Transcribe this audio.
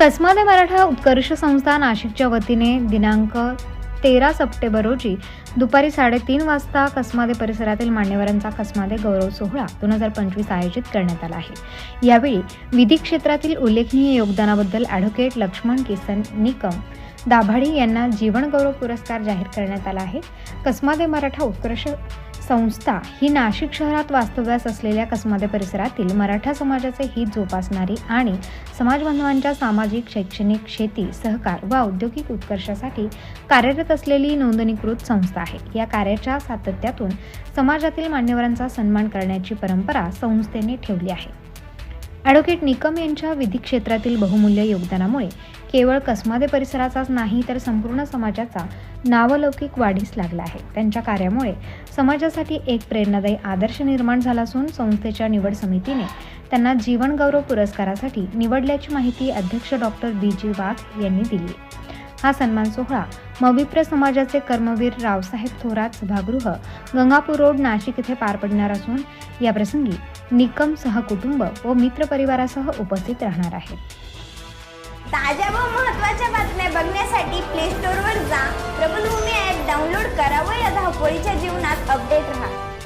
कसमादे मराठा उत्कर्ष संस्था नाशिकच्या वतीने दिनांक तेरा सप्टेंबर रोजी दुपारी साडेतीन वाजता कसमादे परिसरातील मान्यवरांचा कसमादे गौरव सोहळा दोन हजार पंचवीस आयोजित करण्यात आला आहे. यावेळी विधी क्षेत्रातील उल्लेखनीय योगदानाबद्दल ॲडव्होकेट लक्ष्मण किसन निकम दाभाडी यांना जीवनगौरव पुरस्कार जाहीर करण्यात आला आहे. कसमादे मराठा उत्कर्ष संस्था ही नाशिक शहरात वास्तव्यास असलेल्या कसमादे परिसरातील मराठा समाजाचे हित जोपासणारी आणि समाजबांधवांच्या सामाजिक शैक्षणिक शेती सहकार व औद्योगिक उत्कर्षासाठी कार्यरत असलेली नोंदणीकृत संस्था आहे. या कार्याच्या सातत्यातून समाजातील मान्यवरांचा सन्मान करण्याची परंपरा संस्थेने ठेवली आहे. ॲडव्होकेट निकम यांच्या विधी क्षेत्रातील बहुमूल्य योगदानामुळे केवळ कसमादे परिसराचाच नाही तर संपूर्ण समाजाचा नावलौकिक वाढीस लागला आहे. त्यांच्या कार्यामुळे समाजासाठी एक प्रेरणादायी आदर्श निर्माण झाला असून संस्थेच्या निवड समितीने त्यांना जीवनगौरव पुरस्कारासाठी निवडल्याची माहिती अध्यक्ष डॉक्टर बी जी वाघ यांनी दिली. हा सन्मान सोहळा मविप्र समाजाचे कर्मवीर रावसाहेब थोरात सभागृह गंगापूर रोड नाशिक येथे पार पडणार असून या प्रसंगी निकम सहकुटुंब व मित्र परिवारासह उपस्थित राहणार आहेत ताज्या व महत्त्वाच्या बातम्या बघण्यासाठी प्ले स्टोअरवर जा. प्रबलभूमी ॲप डाउनलोड करा व या धावपळीच्या जीवनात अपडेट राहा.